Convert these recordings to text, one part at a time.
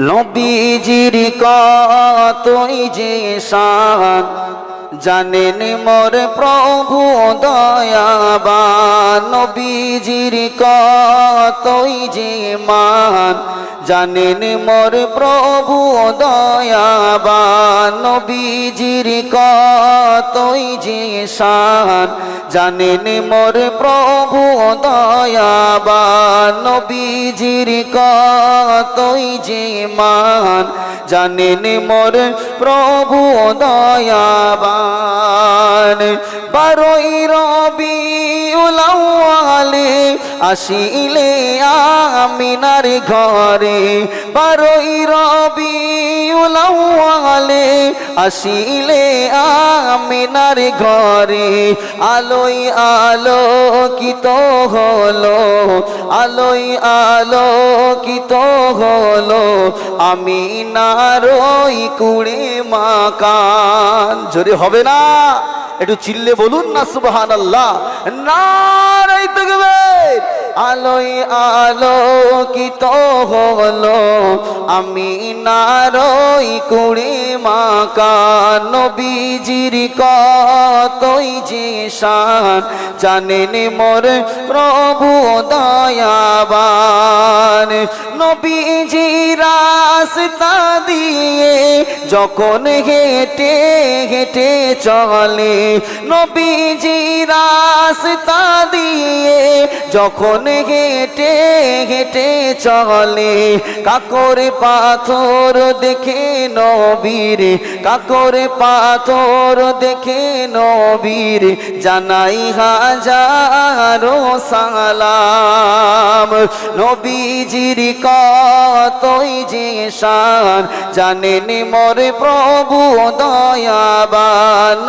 নবীজির কতই যে শান জানেন মোর প্রভু দয়াবান নবীজির কতই যে মান জানেন মোর প্রভু দয়াবান, নবীজির কতই যে শান। জানেন মোর প্রভু দয়াবান, নবীজির কতই যে মান। জানেন মোর প্রভু দয়াবান, বারোই রবি উলাওয়ালে আসিলে আমিনার ঘরে বারোই রবি উলাওয়ালে আসিলে আমিনার ঘরে আলোই আলোকিত হলো আলোই আলোকিত হলো আমি নারই কুড়ে মাকান। জোরে হবে না? একটু চিল্লে বলুন না সুবহান আল্লাহ নারাই থাকবে আলোয় আলোকিত হলো আমি নারই কুড়ি মাকা। নবীজির কতই যে শান, জানেন মোর প্রভু দয়াবান। নবীজি রাস্তা দিয়ে যখন হেঁটে হেঁটে চলে নবীজি রাস্তা দিয়ে যখন হেঁটে হেঁটে চলে, কাকর পাথর দেখে নবীর, কাকর পাথর দেখে নবীর, জানাই হাজারো সালাম। নবীজির কতই যে শান, জানেন মোর প্রভু দয়াবান।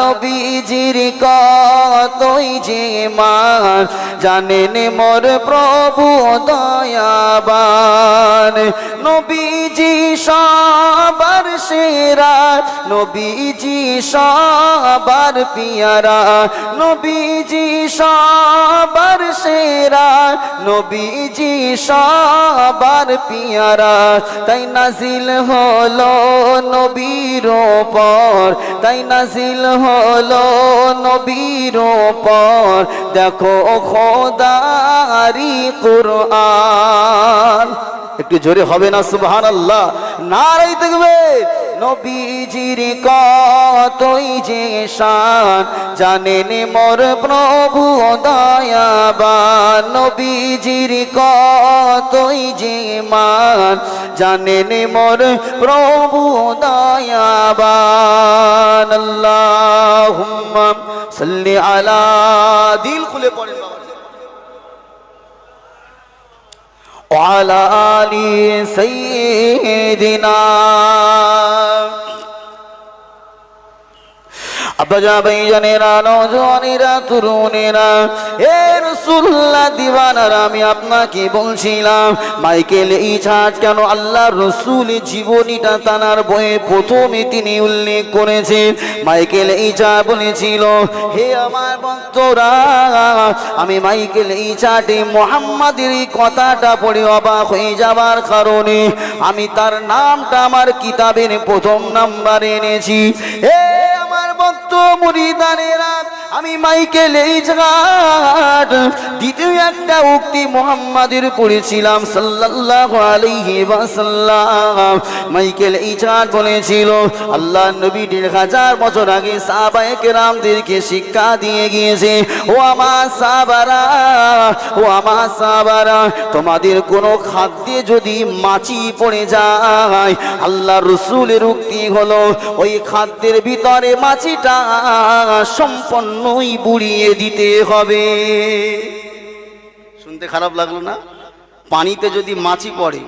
নবীজির কতই যে মান? জানেন মোর প্রভু দয়াবান। নবীজি সবার সেরা, নবীজি সবার পিয়ারা। নবীজি সবার সেরা, নবীজি সবার পিয়ারা। তাই নাজিল হলো নবীর পর তাই নাজিল হলো নবীর পর দেখো খোদারি কুরআন। একটু জোরে হবে না সুবহানাল্লাহ। নারাই দেখবে নবীজির কতই যে শান, জানেন মোর প্রভু দয়াবান। নবীজির কতই যে মান, জানেন মোর প্রভু দয়াবান। আল্লাহুম্মা সাল্লি আলা দিল খুলে পড়েন বাবা। وعلى آل سيدنا আব্বাজা ভাইজানেরা নজওয়ানেরা, তরুণেরা আমি আপনাকে বলছিলাম, মাইকেল এই ছাট কেন আল্লাহ রসুল বইয়ে প্রথমে তিনি উল্লেখ বলেছিল, হে আমার ভক্তরা, আমি মাইকেল এই চাটে মোহাম্মদের কথাটা পড়ে অবাক হয়ে যাবার কারণে আমি তার নামটা আমার কিতাবের প্রথম নাম্বার এনেছি। হে মুরিদানেরা আমি মাইকেল এই জাট দ্বিতীয় একটা উক্তি মোহাম্মদের পড়েছিলাম, সাল্লাল্লাহু আলাইহি ওয়াসাল্লাম। মাইকেল এই জাট বলেছিল, আল্লাহ নবী দেড় হাজার বছর আগে সাহাবায়ে কেরামদেরকে শিক্ষা দিয়ে গিয়েছে, ও আমার সাহাবারা, ও আমার সাহাবারা, তোমাদের কোনো খাদ্যে যদি মাছি পড়ে যায়, আল্লাহ রসুলের উক্তি হলো, ওই খাদ্যের ভিতরে মাছিটা সম্পন্নই বুড়িয়ে দিতে হবে। শুনতে খারাপ লাগল না? পানিতে যদি মাছি পড়ে,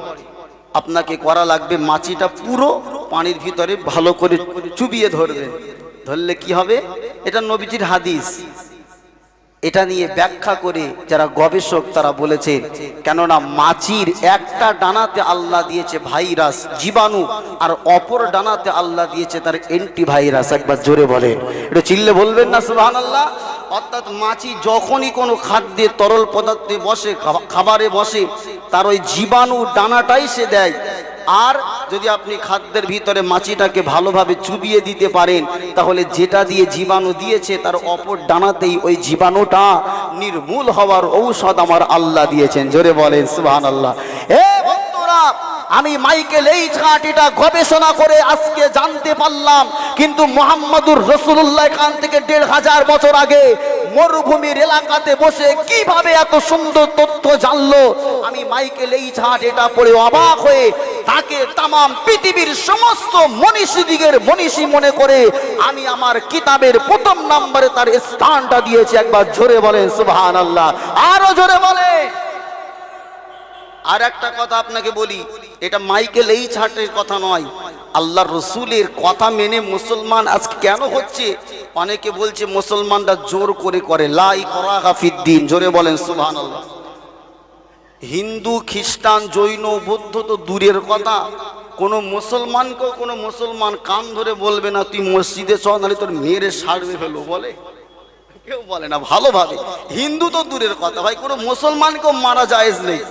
আপনাকে করা লাগবে মাছিটা পুরো পানির ভিতরে ভালো করে চুবিয়ে ধরবে। ধরলে কি হবে? এটা নবীজির হাদিস। এটা নিয়ে ব্যাখ্যা করে যারা গবেষক তারা বলেছেন, কেননা মাছির একটা ডানাতে আল্লাহ দিয়েছে ভাইরাস জীবাণু আর অপর ডানাতে আল্লাহ দিয়েছে তার অ্যান্টি ভাইরাস একবার জোরে বলেন। এটা চিল্লে বলবেন না সুবহান আল্লাহ অর্থাৎ মাছি যখনই কোনো খাদ্যে তরল পদার্থে বসে খাবারে বসে, তার ওই জীবাণু ডানাটাই সে দেয়। আর যদি আপনি খাদ্যের ভিতরে মাছিটাকে ভালোভাবে চুবিয়ে দিতে পারেন, তাহলে যেটা দিয়ে জীবাণু দিয়েছে, তার অপর ডানাতেই ওই জীবাণুটা নির্মূল হওয়ার ঔষধ আমার আল্লাহ দিয়েছেন। জোরে বলেন সুবহান আল্লাহ এ বন্ধুরা, আমি মাইকেল এই ছাঁটিটা গবেষণা করে আজকে জানতে পারলাম, কিন্তু মোহাম্মদুর রসুল্লাহ খান থেকে দেড় হাজার বছর আগে মরুভূমির এলাকাতে বসে কীভাবে এত সুন্দর তথ্য জানলো? আমি মাইকেল এই ঝাট এটা পড়ে অবাক হয়ে তাকে তাম পৃথিবীর সমস্ত মনীষী দিগের মনীষী মনে করে আমি আমার কিতাবের প্রথম নম্বরে তার স্থানটা দিয়েছি। একবার জোরে বলেন সুবাহ আল্লাহ আরও জোরে বলে আর একটা কথা আপনাকে বলি, এটা মাইকেল এই ছাটের কথা নয়। আল্লাহ রসুলের কথা মেনে মুসলমান আজকে কেন হচ্ছে? অনেকে বলছে মুসলমানরা জোর করে করে, লাই করা জোরে বলেন আল্লাহ হিন্দু, খ্রিস্টান, জৈন, বৌদ্ধ তো দূরের কথা। কোনো মুসলমানকেও কোনো মুসলমান কান ধরে বলবে না, তুই মসজিদে চ নাহলে তোর মেয়েরে সারবে ফেলো। বলে? কেউ বলে না, ভালোভাবে। হিন্দু তো দূরের কথা, ভাই, কোনো মুসলমানকেও মারা জায়েজ নেই।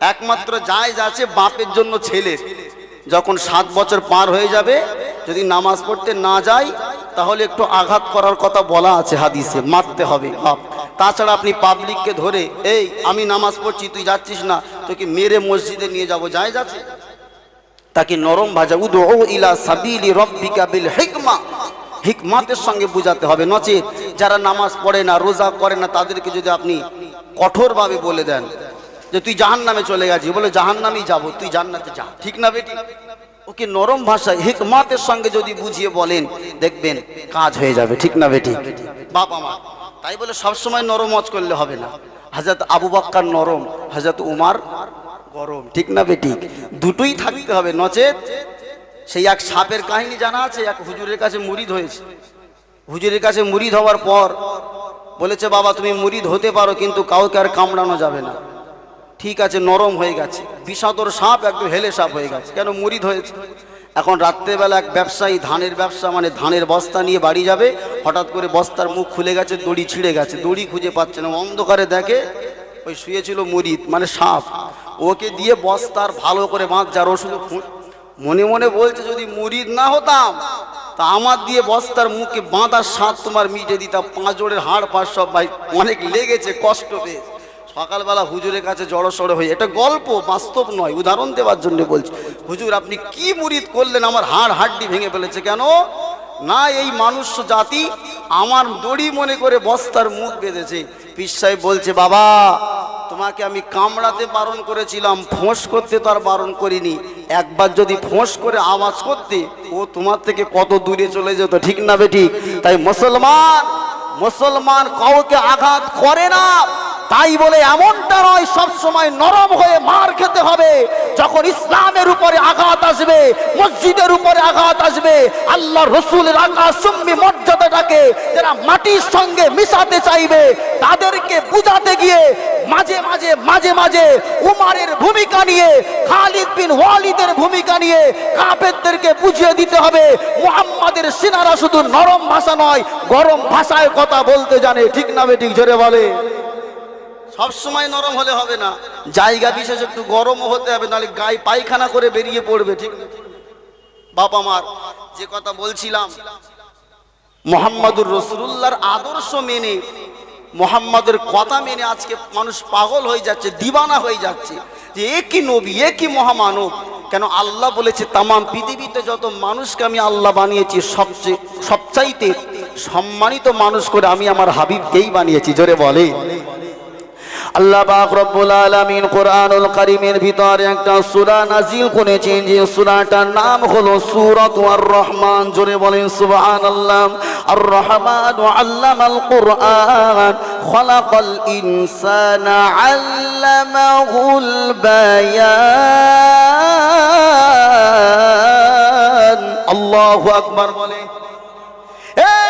একমাত্র জায়জ আছে বাপের জন্য ছেলে। যখন সাত বছর পার হয়ে যাবে, যদি নামাজ পড়তে না যায়, তাহলে একটু আঘাত করার কথা বলা আছে হাদিসে, মারতে হবে বাপ। তাছাড়া আপনি পাবলিককে ধরে, এই, আমি নামাজ পড়ছি, তুই যাচ্ছিস না, তোকে মেরে মসজিদে নিয়ে যাব। জায়েজ আছে? তাকে নরম ভাজা উদো ইলা সাবিলি রব্বিকা বিল হিকমা। হিকমাতের সঙ্গে বুঝাতে হবে। নচেত যারা নামাজ পড়ে না, রোজা করে না, তাদেরকে যদি আপনি কঠোরভাবে বলে দেন যে তুই জাহান নামে চলে গেছিস বলে জাহান নামেই যাব, তুই জান্নাতে যা। ঠিক না বেটি? ওকে নরম ভাষায়, হিকমাতের সঙ্গে যদি বুঝিয়ে বলেন, দেখবেন কাজ হয়ে যাবে। ঠিক না বেটি? বাপ আমার তাই বলে সবসময় নরম অজ করলে হবে না। হাজরত আবু বাক্কার নরম হাজরত উমার গরম। ঠিক না বেটি? দুটোই থাকতে হবে, নচেত সেই এক সাপের কাহিনী জানা আছে, এক হুজুরের কাছে মুরিদ হয়েছে। হুজুরের কাছে মুরিদ হওয়ার পর বলেছে, বাবা, তুমি মুরিদ হতে পারো, কিন্তু কাউকে আর কামড়ানো যাবে না। ঠিক আছে, নরম হয়ে গেছে। বিষাদর সাপ একদম হেলে সাপ হয়ে গেছে। কেন মুরিদ হয়েছে? এখন রাত্রেবেলা এক ব্যবসায়ী, ধানের ব্যবসা মানে ধানের বস্তা নিয়ে বাড়ি যাবে। হঠাৎ করে বস্তার মুখ খুলে গেছে, দড়ি ছিঁড়ে গেছে। দড়ি খুঁজে পাচ্ছে না। অন্ধকারে দেখে ওই শুয়েছিল মুরিদ মানে সাপ। ওকে দিয়ে বস্তার ভালো করে বাঁধ যার ওষুধ মনে মনে বলছে, যদি মুরিদ না হতাম, তা আমার দিয়ে বস্তার মুখে বাঁধার স্বাদ তোমার মিটে দিতাম। পাঁচ জোড়ের হাড় পাঁচ সব ভাই অনেক লেগেছে, কষ্ট পেয়ে সকালবেলা হুজুরের কাছে জড়ো সড়ো হয়ে, এটা গল্প, বাস্তব নয়, উদাহরণ দেওয়ার জন্য বলছি। হুজুর, আপনি কি মুরিদ করলেন? আমার হাড় হাড্ডি ভেঙে ফেলেছে কেন? না, এই মানুষ জাতি আমার দড়ি মনে করে বস্তার মুখ বেঁধেছে। পিসাই বলছে, বাবা, তোমাকে আমি কামড়াতে বারণ করেছিলাম, ফোঁস করতে তো আর বারণ করিনি। একবার যদি ফোঁস করে আওয়াজ করতে, ও তোমার থেকে কত দূরে চলে যেত, ঠিক না বেটি? তাই মুসলমান মুসলমান কাউকে আঘাত করে না। তাই বলে এমনটা নয় সবসময় নরম হয়ে মার খেতে হবে। যখন ইসলামের উপরে আঘাত আসবে, মসজিদের উপরে আঘাত আসবে, আল্লাহ রসুলের আকাশ সুম্মি মর্যাদাটাকে যারা মাটির সঙ্গে মিশাতে চাইবে, তাদেরকে বুঝাতে গিয়ে মাঝে মাঝে মাঝে মাঝে উমারের ভূমিকা নিয়ে, খালিদ বিন ওয়ালিদের ভূমিকা নিয়ে কাফেরদেরকে বুঝিয়ে দিতে হবে। মুহাম্মাদের সিনারা শুধু নরম ভাষা নয়, গরম ভাষায় কথা বলতে জানে। ঠিক না বেঠিক জোরে বলে। সব সময় নরম হলে হবে না। জায়গা বিশেষ একটু গরমও হতে হবে, নাহলে গায়ে পায়খানা করে বেরিয়ে পড়বে, ঠিক? বাবা মার যে কথা বলছিলাম, মোহাম্মদুর রসুল্লাহর আদর্শ মেনে, মোহাম্মদের কথা মেনে আজকে মানুষ পাগল হয়ে যাচ্ছে, দিবানা হয়ে যাচ্ছে, যে এ কি নবী, এ কি মহামানব? কেন আল্লাহ বলেছে, তামাম পৃথিবীতে যত মানুষকে আমি আল্লাহ বানিয়েছি সবচেয়ে সবচাইতে সম্মানিত মানুষ করে আমি আমার হাবিবকেই বানিয়েছি। জোরে বলে আল্লাহ পাক রব্বুল আলামিন কোরআনুল কারীমের ভিতরে একটা সূরা নাজিল করেছেন যে সূরাটার নাম হলো সূরাত আর রহমান। জোরে বলেন, সুবহানাল্লাহ। আর রহমান আল্লামাল কোরআন, খলাকাল ইনসানা আল্লামাহুল বায়ান। আল্লাহু আকবার বলে এ নওজোয়ান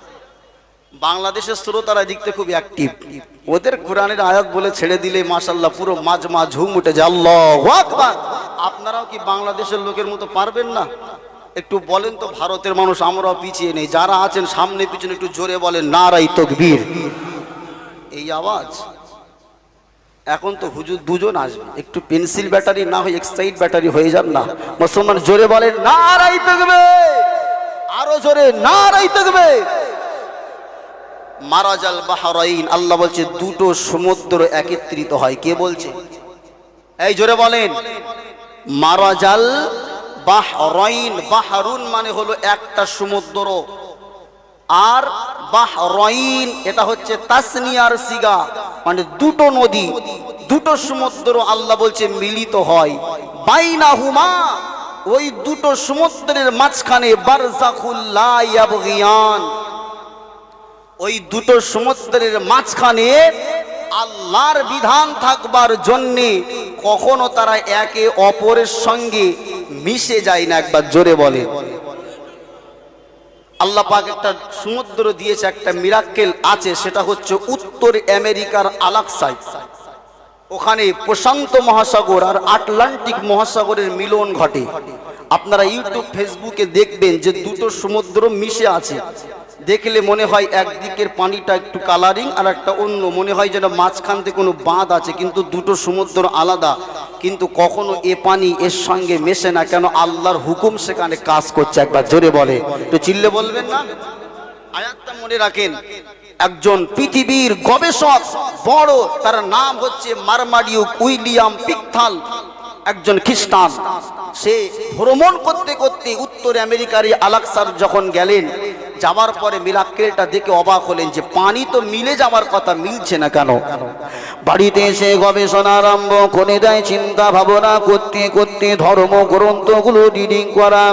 বাংলাদেশের শ্রোতারা দেখতে খুব অ্যাক্টিভ ওদের কোরআনের আয়াত বলে ছেড়ে দিলে মাশাল্লাহ পুরো মাঝ মা ঝুম উঠে যায়। আপনারাও কি বাংলাদেশের লোকের মতো পারবেন না? একটু বলেন তো, ভারতের মানুষ, আমরাও পিছিয়ে নেই। যারা আছেন, সামনে পিছনে একটু জোরে বলেন, নারাই তকবীর। এই আওয়াজ? এখন তো হুজুর দুজন আসবে। একটু পেন্সিল ব্যাটারি না হয়, এক্সাইড ব্যাটারি হয়ে যান না। মুসলমান জোরে বলেন, নারাই তকবে আরও জোরে, নারাই তকবে মারাজাল বাহারাইন, আল্লাহ বলছে, দুটো সমুদ্র একত্রিত হয়। কে বলছে? এই জোরে বলেন। মারাজাল বাহরাইন, বাহারুন মানে হলো একটা সমুদ্র। আর বাহরাইন, এটা হচ্ছে তাসনিয়ার সিগা মানে দুটো নদী, দুটো সমুদ্র, আল্লাহ বলছে, মিলিত হয়। বাইনাহুমা, ওই দুটো সমুদ্রের মাঝখানে বারজাখুল্লাহ ইয়াবগিয়ান। ওই দুটো সমুদ্রের মাঝখানে আল্লাহর বিধান থাকবার জন্যে কখনো তারা একে অপরের সঙ্গে মিশে যায় না, একবার জোরে বলে আল্লাহ পাক একটা সমুদ্র দিয়েছে, একটা মিরাক্কেল আছে, সেটা হচ্ছে উত্তর আমেরিকার আলাকসাই ওখানে প্রশান্ত মহাসাগর আর আটলান্টিক মহাসাগরের মিলন ঘটে। আপনারা ইউটিউব, ফেসবুকে দেখবেন যে দুটো সমুদ্র মিশে আছে। দেখলে মনে হয় একদিকের পানিটা একটু কালারিং আর একটা অন্য। মনে হয় যেন মাঝখান থেকে কোনো বাঁধ আছে, কিন্তু দুটো সমুদ্র আলাদা। কিন্তু কখনো এ পানি এর সঙ্গে মেশে না, কেন আল্লাহর হুকুম সেখানে কাজ করছে, একবার জোরে বলে। তো চিল্লে বলবেন না? আয়াতটা মনে রাখেন, একজন পৃথিবীর গবেষক বড়, তার নাম হচ্ছে মারমাডিউ উইলিয়াম পিকথাল, একজন খ্রিস্টান। সে ভ্রমণ করতে করতে উত্তর আমেরিকার আলাক্সার যখন গেলেন যাওয়ার পরে মিরাক্কেলটা দেখে অবাক হলেন যে পানি তো মিলে যাওয়ার কথা মিলছে না কেন? বাড়িতে এসে গবেষণা আরম্ভ করে দেয় চিন্তা ভাবনা, করতে করতে ধর্ম গ্রন্থগুলো রিডিং করা,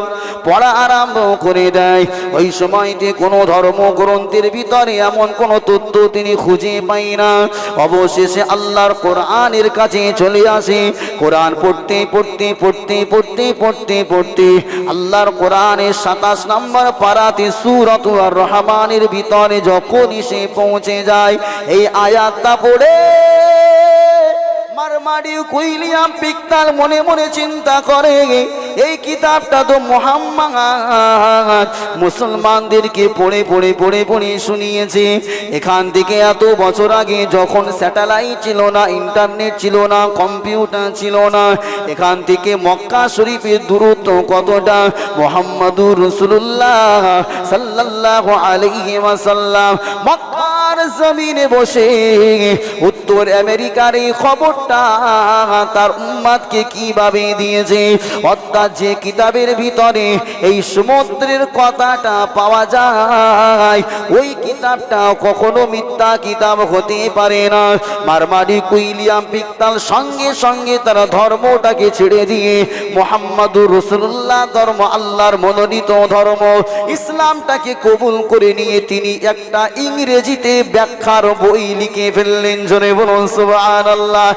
পড়া আরম্ভ করে দেয়। ওই সময়তে কোনো ধর্ম গ্রন্থের ভিতরে এমন কোনো তথ্য তিনি খুঁজে পাই না। অবশেষে আল্লাহর কোরআনের কাছে চলে আসে। কোরআন পড়তে পড়তে পড়তে পড়তে পড়তে পড়তে, আল্লাহর কোরআনের সাতাশ নম্বর পারাতে সুরত আর রহমানের ভিতরে যখনই সে পৌঁছে যায়, এই আয়াতটা পড়ে। মারমারি কুইলিয়াম পিকতাল মনে মনে চিন্তা করে এই কিতাবটা তো মোহাম্মদ মুসলমানদেরকে পড়ে পড়ে পড়ে পড়ে শুনিয়েছে। এখান থেকে এত বছর আগে যখন স্যাটেলাইট ছিল না, ইন্টারনেট ছিল না, কম্পিউটার ছিল না, এখান থেকে মক্কা শরীফের দূরত্ব কতটা? মোহাম্মদুর রসুল্লাহ সাল্লাহ আলাইহি ওয়াসাল্লাম। মক্কার জমিনে বসে উত্তর আমেরিকার এই খবরটা তার উম্মাদকে কীভাবে দিয়েছে? অর্থাৎ যে কিতাবের ভিতরে এই সমুদ্রের কথাটা পাওয়া যায়, ওই কিতাবটা কখনো মিথ্যা কিতাব হতে পারে না। মারমারি কুইলিয়াম পিকতাল সঙ্গে সঙ্গে তারা ধর্মটাকে ছেড়ে দিয়ে মোহাম্মদুর রসুল্লাহ ধর্ম আল্লাহর মনোনীত ধর্ম, ইসলামটাকে কবুল করে নিয়ে তিনি একটা ইংরেজিতে ব্যাখ্যার বই লিখে ফেললেন। জোরে বলুন সুবহান আল্লাহ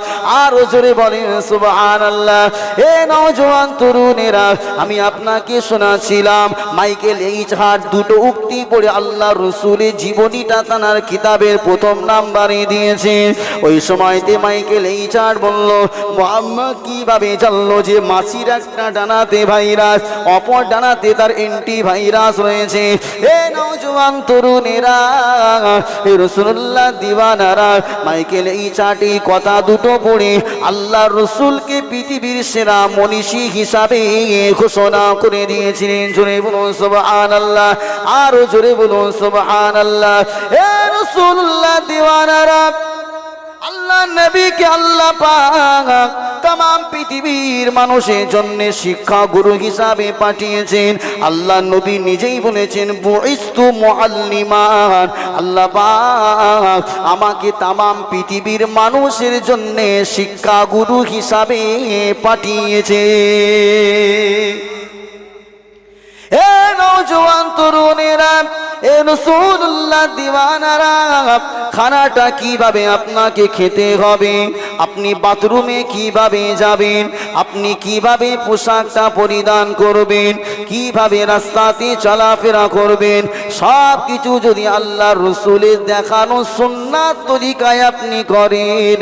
আরও জোরে বলেন সুবহান আল্লাহ এ নওজোয়ান তরুণেরা, আমি আপনাকে শোনাছিলাম, মাইকেল এইচ হার্ট দুটো উক্তি পড়ে আল্লাহ রসুলের জীবনীটা তানার কিতাবের প্রথম নাম্বারে দিয়েছে। ওই সময়তে মাইকেল এইচ হার্ট বলল, মোহাম্মদ কীভাবে জানলো যে মাছির একটা ডানাতে ভাইরাস, অপর ডানাতে তার এন্টি ভাইরাস রয়েছে? এ নওজোয়ান তরুণেরা রসুল্লাহ দিওয়ানারা। মাইকেল এই চাটি কথা দুটো পড়ে আল্লাহ রসুলকে পৃথিবীর সেরা মনীষী হিসাবে ঘোষণা করে দিয়েছিলেন। জোরে বলুন সুবহান আল্লাহ আরও জোরে বলুন সুবহান আল্লাহ এ রসুল্লাহ দিওয়ানারা, আল্লাহ নবীকে আল্লাহ পাক তাম পৃথিবীর মানুষের জন্য শিক্ষা গুরু হিসাবে পাঠিয়েছেন। আল্লাহ নবী নিজেই বলেছেন, বুইস্তু মুআল্লিমান। আল্লাহ আমাকে তাম পৃথিবীর মানুষের জন্য শিক্ষা গুরু হিসাবে পাঠিয়েছে এ নওজোয়ান তরুণেরা এ রসুল্লাহ দিওয়ানারা, খানাটা কীভাবে আপনাকে খেতে হবে? আপনি বাথরুমে কীভাবে যাবেন? আপনি কীভাবে পোশাকটা পরিধান করবেন? কীভাবে রাস্তাতে চলাফেরা করবেন? সব কিছু যদি আল্লাহ রসুলের দেখানো সুন্নাত তরিকায় আপনি করেন,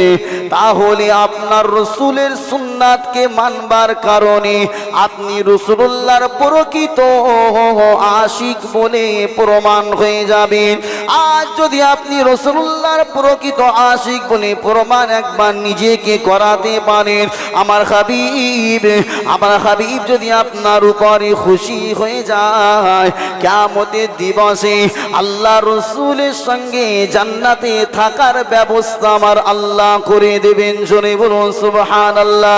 তাহলে আপনার রসুলের সুন্নাতকে মানবার কারণে আপনি রসুল্লাহর প্রকৃত আশিক বলে প্রমাণ হয়ে যাবেন আজ যদি আপনি রসুল্লাহর প্রকৃত আশিক বলে প্রমাণ একবার নিজেকে করাতে পারেন, আমার হাবিব আমার হাবিব যদি আপনার উপরে খুশি হয়ে যায় কেমতের দিবসে আল্লাহ রসুলের সঙ্গে জান্নাতে থাকার ব্যবস্থা আমার আল্লাহ করে দেবেন। জোরে বলুন সুবহান আল্লাহ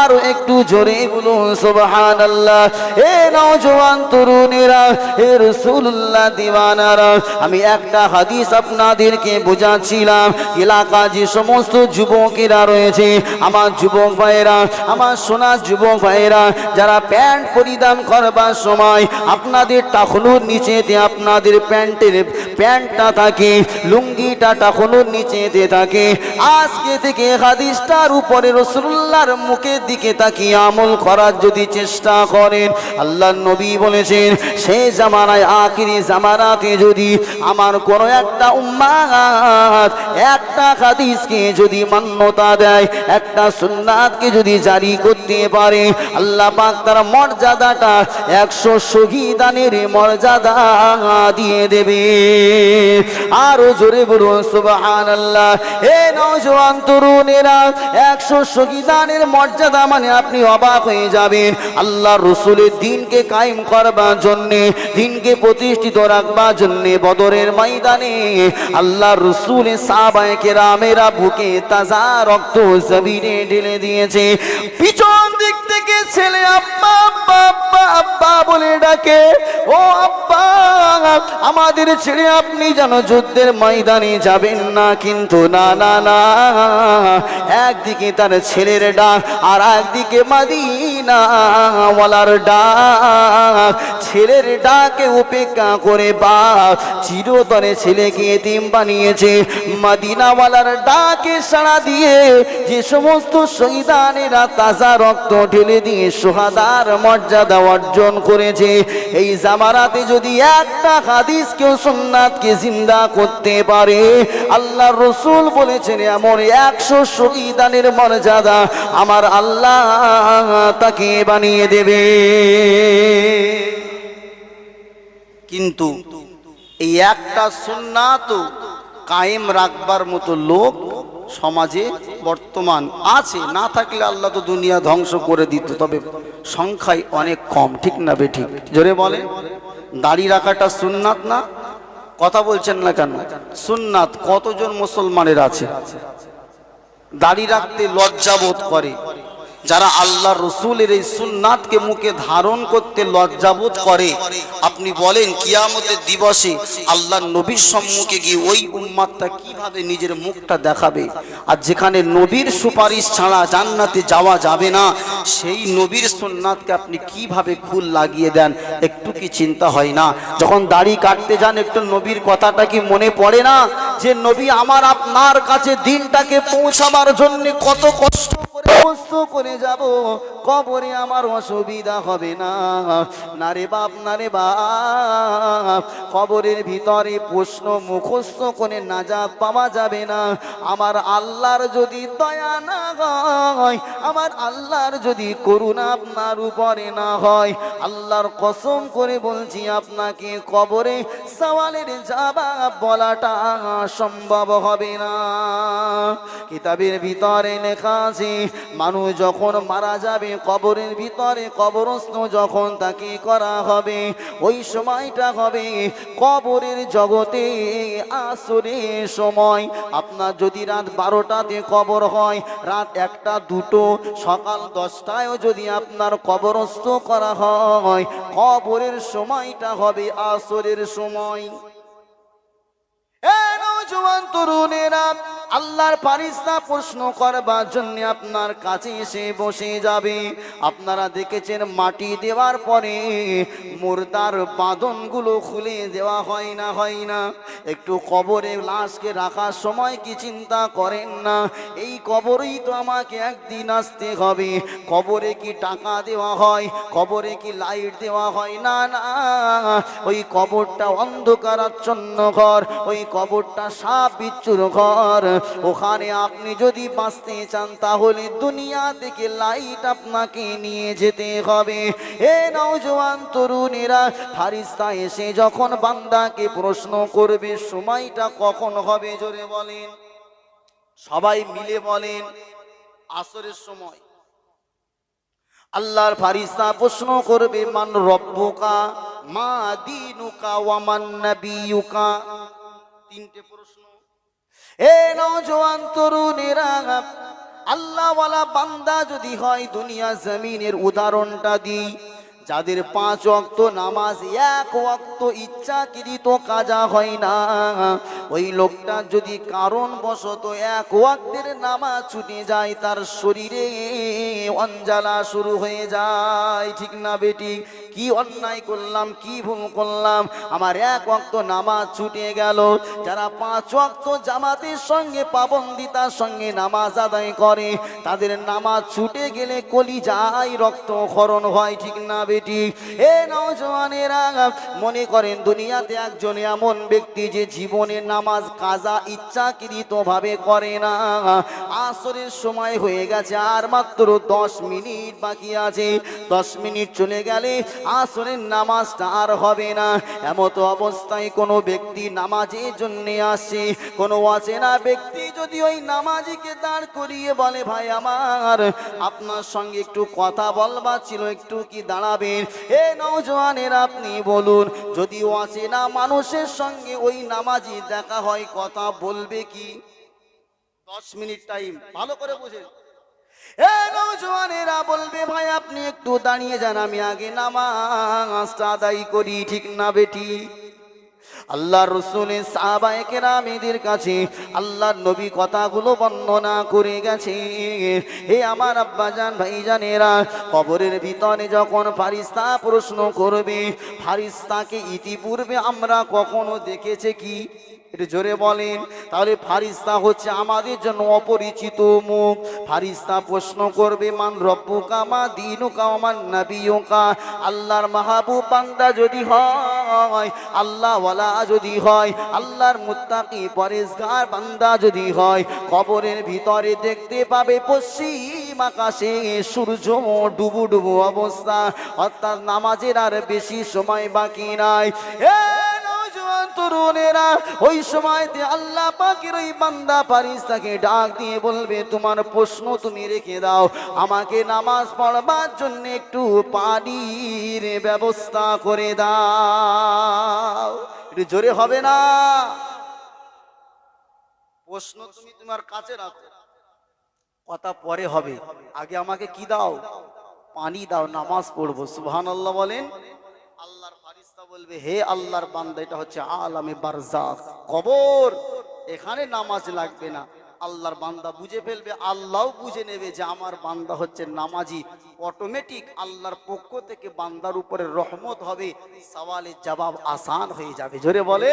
আর একটু জোরে বলুন সুবহান আল্লাহ এ নওজোয়ান তরুণেরা, এ রসুল্লাহ দিওয়ানারা, আমি একটা হাদিস আপনাদেরকে বোঝাচ্ছিলাম। এলাকা যে সমস্ত যুবকেরা রয়েছে, আমার যুবক ভাইয়েরা, আমার সোনা যুবক ভাইয়েরা, যারা প্যান্ট পরিধান করবার সময় আপনাদের টাকনুর নিচেতে আপনাদের প্যান্টের প্যান্টটা থাকে, লুঙ্গিটা টাকনুর নিচেতে থাকে। আজকে থেকে হাদিসটার উপরে রসুল্লাহর মুখের দিকে তাকিয়ে আমল করার যদি চেষ্টা করেন আল্লাহ নবী বলেছেন সেই জামানায় আখিরি জামানাতে যদি আমার কোনো একটা উম্মাদ একটা হাদিসকে যদি মান্যতা দেয়, একটা সুন্নাতকে যদি জারি করতে পারে, আল্লাহ পাক তার মর্যাদাটা একশো শহীদানের মর্যাদা দিয়ে দেবে। আরও জোরে বলুন সুবহান আল্লাহ এ নওজোয়ান তরুণেরা, একশো শহীদানের মর্যাদা মানে আপনি অবাক হয়ে যাবেন। আল্লাহ রসুলের দিনকে কায়েম করবার জন্যে, দিনকে প্রতিষ্ঠিত রাখবার জন্যে, বদরের ময়দানে আল্লাহ রসুলের সাবায়কে রামেরা বুকে তাজা রক্ত জমিনে ঢেলে দিয়েছে। পিছন দিক থেকে ছেলে আব্বা আব্বা আব্বা আব্বা বলে ডাকে, ও আব্বা, আমাদের ছেড়ে আপনি যেন যুদ্ধের ময়দানে যাবেন না, কিন্তু না না না। একদিকে তার ছেলের ডাক আর একদিকে মাদিনা ওয়ালার ডাক, ছেলের ডাকে উপেক্ষা করে বাপ চিরতরে ছেলেকে এতিম বানিয়েছে। মাদিনাওয়ালার ডাকে সাড়া দিয়ে যে সমস্ত শহীদানেরা তাজা রক্ত ঢেলে দিয়ে সোহাদার মর্যাদা অর্জন করেছে, এই জামারাতে যদি একটা হাদিস কেউ সোমনাথকে জিন্দা করতে পারে আল্লাহ রসুল বলেছেন, এমন একশো শহীদানের মর্যাদা আমার আল্লাহ তাকে বানিয়ে দেবে। কিন্তু এই একটা সুন্নাত কায়েম রাখবার মতো লোক সমাজে বর্তমান আছে। না থাকলে আল্লাহ তো দুনিয়া ধ্বংস করে দিত, তবে সংখ্যায় অনেক কম, ঠিক না বে ঠিক? জোরে বলে দাড়ি রাখাটা সুন্নাত না? কথা বলছেন না কেন? সুন্নাত কতজন মুসলমানের আছে? দাড়ি রাখতে লজ্জাবোধ করে। যারা আল্লাহ রসুলের এই সুন্নাতকে মুখে ধারণ করতে লজ্জাবোধ করে, আপনি বলেন কিয়ামতের দিবসে আল্লাহ নবীর সম্মুখে গিয়ে ওই উম্মাদটা কীভাবে নিজের মুখটা দেখাবে? আর যেখানে নবীর সুপারিশ ছাড়া জান্নাতে যাওয়া যাবে না, সেই নবীর সুন্নাতকে আপনি কীভাবে ফুল লাগিয়ে দেন? একটু কি চিন্তা হয় না? যখন দাড়ি কাটতে যান, একটু নবীর কথাটা কি মনে পড়ে না? যে নবী আমার আপনার কাছে দিনটাকে পৌঁছাবার জন্য কত কষ্ট কষ্ট করে যাব, কবরে আমার অসুবিধা হবে না। না রে বাপ না রে বাপ, কবরের ভিতরে প্রশ্ন মুখস্থ করে না নাজাত পাওয়া যাবে না। আমার আল্লাহর যদি দয়া না হয়, আমার আল্লাহর যদি করুণা আপনার উপরে না হয়, আল্লাহর কসম করে বলছি, আপনাকে কবরে সওয়ালের জবাব বলাটা সম্ভব হবে না। কিতাবের ভিতরে লেখা আছে মানুষ যখন মারা যাবে, কবরের ভিতরে কবরস্থ যখন তাকে করা হবে? ওই সময়টা হবে কবরের জগতে আসরের সময়। আপনার যদি রাত বারোটাতে কবর হয়, রাত একটা, দুটো, সকাল দশটায়ও যদি আপনার কবরস্থ করা হয়, কবরের সময়টা হবে আসরের সময়। এ নওজোয়ান তরুণেরা, আল্লাহর ফারিস্তা প্রশ্ন করবার জন্য আপনার কাছে এসে বসে যাবে। আপনারা দেখেছেন মাটি দেওয়ার পরে মুর্দার বাঁধনগুলো খুলে দেওয়া হয় না হয় না। একটু কবরে লাশকে রাখার সময় কি চিন্তা করেন না? এই কবরেই তো আমাকে একদিন আসতে হবে। কবরে কি টাকা দেওয়া হয়? কবরে কি লাইট দেওয়া হয়? না না। ওই কবরটা অন্ধকারাচ্ছন্ন ঘর। ওই কবরটা সাপ বিচ্ছুর ঘর। ওখানে আপনি যদি বাঁচতে চান, তাহলে দুনিয়া থেকে লাইট আপনাকে নিয়ে যেতে হবে। এ নওজোয়ান তরুণেরা, ফারিস্তা এসে যখন বান্দাকে প্রশ্ন করবে, সময়টা কখন হবে জোরে বলেন। সবাই মিলে বলেন, আসরের সময়। আল্লাহর ফারিস্তা প্রশ্ন করবে, মান রব্বুকা, মা দিনুকা ওয়ামান নাবিয়ুকা। তিনটে প্রশ্ন। এ নওজোয়ান তরুণেরা আল্লাহওয়ালা বান্দা যদি হয় দুনিয়া জমিনের উদাহরণটা দিই। যাদের পাঁচ অক্ত নামাজ, এক ওয়াক্ত ইচ্ছাকৃত কাজা হয় না। ওই লোকটা যদি কারণ বশত এক ওয়াক্তের নামাজ ছুটে যায়, তার শরীরে অঞ্জালা শুরু হয়ে যায়। ঠিক না বেটি? কি অন্যায় করলাম, কি ভুল করলাম? আমার এক ওয়াক্ত নামাজ ছুটে গেল। যারা পাঁচ ওয়াক্ত জামাতের সঙ্গে পাবন্দিতার সঙ্গে নামাজ আদায় করে, তাদের নামাজ ছুটে গেলে কলি যায় রক্ত খরণ হয়, ঠিক না বেটি? এ নওজওয়ানেরা মনে করেন দুনিয়াতে একজন এমন ব্যক্তি যে জীবনে নামাজ, কাজা ইচ্ছাকৃত ভাবে করে না। আসরের সময় হয়ে গেছে, আর মাত্র দশ মিনিট বাকি আছে। দশ মিনিট চলে গেলে আসরের নামাজটা আর হবে না। এমত অবস্থায় কোনো ব্যক্তি নামাজের জন্যে আসে, কোনো অচেনা ব্যক্তি যদি ওই নামাজিকে দাঁড় করিয়ে বলে, ভাই আমার, আপনার সঙ্গে একটু কথা বলবার ছিল, একটু কি দাঁড়াবেন এ নৌজওয়ানের আপনি বলুন, যদি অচেনা মানুষের সঙ্গে ওই নামাজি দেখা হয়, কথা বলবে কি? দশ মিনিট টাইম, ভালো করে বুঝেন। নৌজওয়ানেরা বলবে, ভাই, আপনি একটু দাঁড়িয়ে যান, আমি আগে নামাজটা আদায় করি, ঠিক না বেটি? আল্লাহ রসুলের সাহাবায়ে কেরামেদের কাছে আল্লাহর নবী কথাগুলো বর্ণনা করে গেছে। হে আমার আব্বাজান, ভাইজানেরা, কবরের ভিতরে যখন ফারিস্তা প্রশ্ন করবে, ফারিস্তাকে ইতিপূর্বে আমরা কখনো দেখেছে কি? একটু জোরে বলেন, তাহলে ফারিস্তা হচ্ছে আমাদের জন্য অপরিচিত মুখ। ফারিস্তা প্রশ্ন করবে, মান রব্বুকা, মা দিনুকা মান নাবিয়ুকা? আল্লাহর মাহবুব বান্দা যদি হয় আল্লাহ ওয়ালা যদি হয়, আল্লাহর মুত্তাকি পরেশগার বান্দা যদি হয়, কবরের ভিতরে দেখতে পাবে পশ্চিম আকাশে সূর্য ডুবু ডুবু অবস্থা। অর্থাৎ নামাজের আর বেশি সময় বাকি নাই। এ তরুণেরা, ওই সময়তে আল্লাহ পাকের ওই বান্দা ফারিস্তাকে ডাক দিয়ে বলবে, তোমার প্রশ্ন তুমি রেখে দাও, আমাকে নামাজ পড়বার জন্য একটু পানির ব্যবস্থা করে দাও। একটু জোরে হবে না? প্রশ্ন তুমি তোমার কাছে রাখো। কথা পরে হবে। আগে আমাকে কি দাও? পানি দাও, নামাজ পড়ব। সুবহান আল্লাহ বলেন। বলবে, হে আল্লাহর বান্দা, এটা হচ্ছে আলামে বারজাখ কবর। এখানে নামাজ লাগবে না। আল্লাহর বান্দা বুঝে ফেলবে, আল্লাহও বুঝে নেবে যে আমার বান্দা হচ্ছে নামাজি। অটোমেটিক আল্লাহর পক্ষ থেকে বান্দার উপরে রহমত হবে, সওয়ালের জবাব আসান হয়ে যাবে। জোরে বলে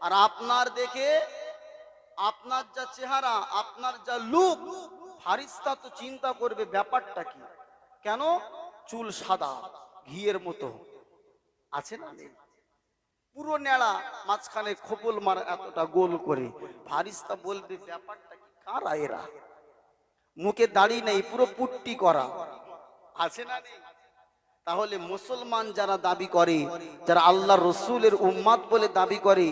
আর আপনার দেখে, আপনার যা চেহারা, আপনার যা লুক, ফারিস্তা তো চিন্তা করবে ব্যাপারটা কি? কেন? চুল সাদা, ঘিয়ের মতো। আছে না নেই? পুরো নেড়া মাঝখানে খোপল মারা এতটা গোল করে। ফারিস্তা বলবে, ব্যাপারটা কি কারা এরা মুখে দাড়ি নেই, পুরো পুট্টি করা। আছে না নেই? তাহলে মুসলমান যারা দাবি করে, যারা আল্লাহ রসুলের উম্মাদ বলে দাবি করে,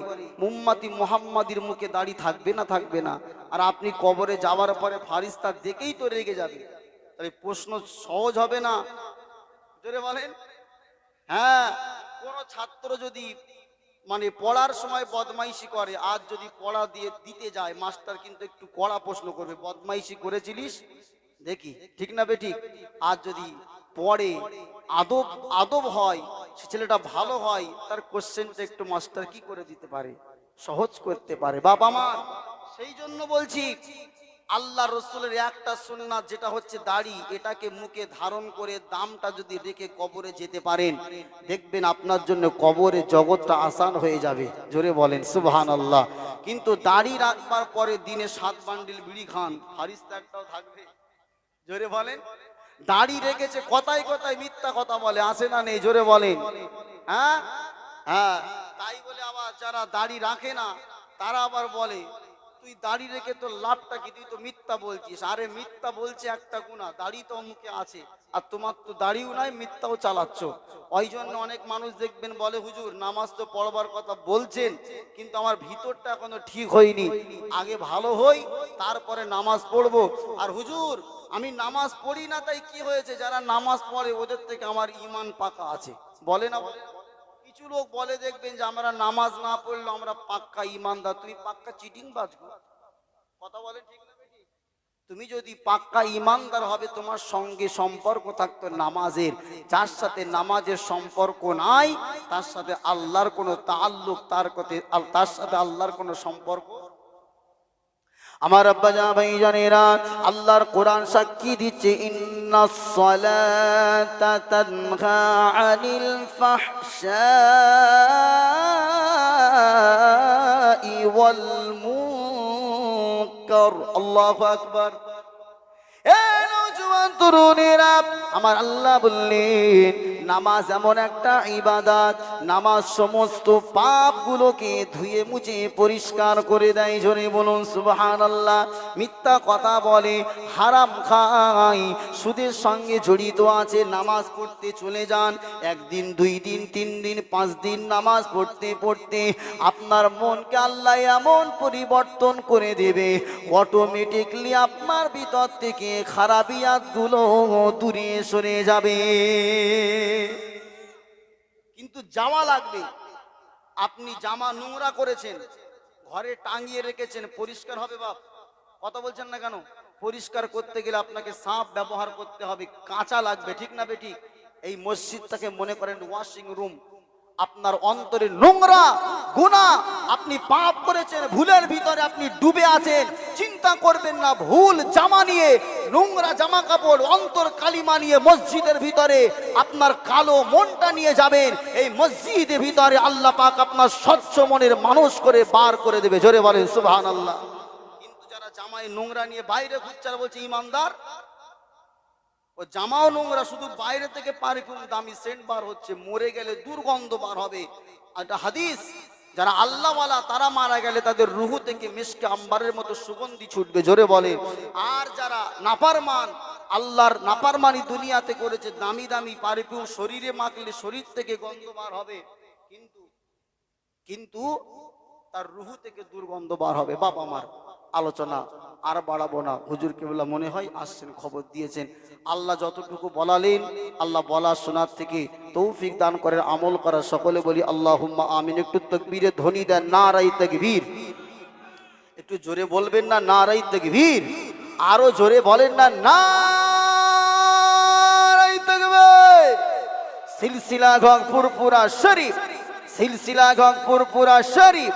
উম্মাতি মোহাম্মদির মুখে দাড়ি থাকবে না থাকবে না? আর আপনি কবরে যাওয়ার পরে ফারিস্তা দেখেই তো রেগে যাবে। প্রশ্ন সহজ হবে না? জোরে বলেন। হ্যাঁ কোন ছাত্র যদি মানে পড়ার সময় বদমাইশি করে, আজ যদি পড়া দিয়ে দিতে যায়, মাস্টার কিন্তু একটু কড়া প্রশ্ন করবে, বদমাইশি করেছিলিস? দেখি, ঠিক না বেঠিক? আজ যদি পড়ে, আদব আদব হয়, সে ছেলেটা ভালো হয়, তার কোশ্চেনটা একটু মাস্টার কি করে দিতে পারে? সহজ করতে পারে। বাবা মা সেই জন্য বলছি আল্লাহ রসুলের একটা সুন্নাত যেটা হচ্ছে দাড়ি, এটাকে মুখে ধারণ করে দামটা যদি রেখে কবরে যেতে পারেন, দেখবেন আপনার জন্য কবরে জগৎটা আসান হয়ে যাবে। জোরে বলেন সুবহান আল্লাহ কিন্তু দাড়ি রাখবার পরে দিনে সাত বান্ডিল বিড়ি খান হারিস একটাও থাকবে। জোরে বলেন। দাড়ি রেখেছে, কথায় কথায় মিথ্যা কথা বলে, আসে না নেই, জোরে বলেন। হ্যাঁ? হ্যাঁ তাই বলে আবার যারা দাড়ি রাখে না, তারা আবার বলে তুই দাড়ি রেখে তোর লাভটা কি? তুই তো মিথ্যা বলছিস। আরে মিথ্যা বলছে একটা গুণা। দাড়ি তো মুখে আছে। আর তোমার তো দাড়িও নাই, মিথ্যাও চালাচ্ছ। ওই জন্য অনেক মানুষ দেখবেন বলে, হুজুর, নামাজ তো পড়বার কথা বলছেন, কিন্তু আমার ভিতরটা এখনও ঠিক হয়নি। আগে ভালো হই, তারপরে নামাজ পড়ব। আর হুজুর, আমি নামাজ পড়ি না, তাই কি হয়েছে? যারা নামাজ পড়ে, ওদের থেকে আমার ইমান পাকা আছে। বলে না? বলে? কিছু লোক বলে দেখবেন যে, আমরা নামাজ না পড়লে আমরা পাক্কা ইমানদার তুমি পাক্কা চিটিং বাজবো কথা বলে ঠিক তুমি যদি পাক্কা ইমানদার হবে, তোমার সঙ্গে সম্পর্ক থাকতো নামাজের। যার সাথে নামাজের সম্পর্ক নাই, তার সাথে আল্লাহর কোনো তাল্লুক তার কথা তার সাথে আল্লাহর কোনো সম্পর্ক আমার আব্বা জান, ভাই জানেরা, আল্লাহর কোরআন সাক্ষী দিচ্ছে ইন্নাস সালাতা তানহা আনিল ফাহশাই ওয়াল আমার আল্লাহ বললেন, নামাজ এমন একটা ইবাদত, নামাজ সমস্ত পাপগুলোকে ধুয়ে মুছে পরিষ্কার করে দেয়। জোরে বলুন সুবহান আল্লাহ মিথ্যা কথা বলে, হারাম খায়। সুদের সঙ্গে জড়িত আছে, নামাজ পড়তে চলে যান। একদিন, দুই দিন, তিন দিন, পাঁচ দিন নামাজ পড়তে পড়তে আপনার মনকে আল্লাহ এমন পরিবর্তন করে দেবে। অটোমেটিকলি আপনার ভিতর থেকে খারাপিয়াতগুলো দূরে সরে যাবে। কিন্তু জামা লাগবে। আপনি জামা নোংরা করেছেন। ঘরে টাঙিয়ে রেখেছেন। পরিষ্কার হবে বাপ। কথা বলছেন না কেন? পরিষ্কার করতে গেলে আপনাকে সাপ ব্যবহার করতে হবে। কাঁচা লাগবে, ঠিক না বেঠিক এই মসজিদটাকে মনে করেন ওয়াশিং রুম আপনার অন্তরে নোংরা গুণা আপনি পাপ করেছেন, ভুলের ভিতরে আপনি ডুবে আছেন, চিন্তা করবেন না, ভুল জামা নিয়ে, নোংরা জামা কাপড় অন্তর কালিমা নিয়ে মসজিদের ভিতরে আপনার কালো মনটা নিয়ে যাবেন, এই মসজিদের ভিতরে আল্লাহ পাক আপনার স্বচ্ছ মনের মানুষ করে বার করে দেবে, জোরে বলেন সুবহান আল্লাহ কিন্তু যারা জামাই নোংরা নিয়ে বাইরে ঘুরছে বলছে, ইমানদার ও জামাও নোংরা, শুধু বাইরে থেকে পারফিউম দামি, সেন্ট বার হচ্ছে, মরে গেলে দুর্গন্ধ বার হবে। একটা হাদিস, যারা আল্লাহওয়ালা, তারা মারা গেলে তাদের রুহু থেকে মিশকে আম্বারের মতো সুগন্ধি ছুটবে, জোরে বলে আর যারা নাপারমান আল্লাহর নাপারমানি দুনিয়াতে করেছে, দামি দামি পারফিউম শরীরে মাখলে শরীর থেকে গন্ধ বার হবে। কিন্তু কিন্তু তার রুহু থেকে দুর্গন্ধ বার হবে। বাবা আমার আলোচনা আর বাড়াবো না। হুজুর কেবলা মনে হয় আসছেন, খবর দিয়েছেন। আল্লাহ যতটুকু বলালেন, আল্লাহ বলা শোনার থেকে তৌফিক দান করেন আমল করা সকলে বলি আল্লাহ হুম্মা আমিন। একটু তকবীরে ধ্বনি দেন না রাই তকবীর। একটু জোরে বলবেন না না রাই তকবীর। আরও জোরে বলেন না না সিলসিলা গংপুর পুরা শরীফ, সিলসিলা গংপুর পুরা শরীফ।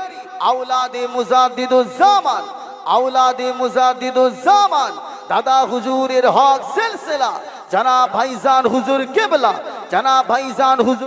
আউলাদে মুজাদ্দিদুজ জামান আউলাদে মুজাদ্দিদুজ জামান। দাদা হুজুরের হক সিলসিলা। জানা ভাইজান হুজুর কেবলা। জানা ভাইজান হুজুর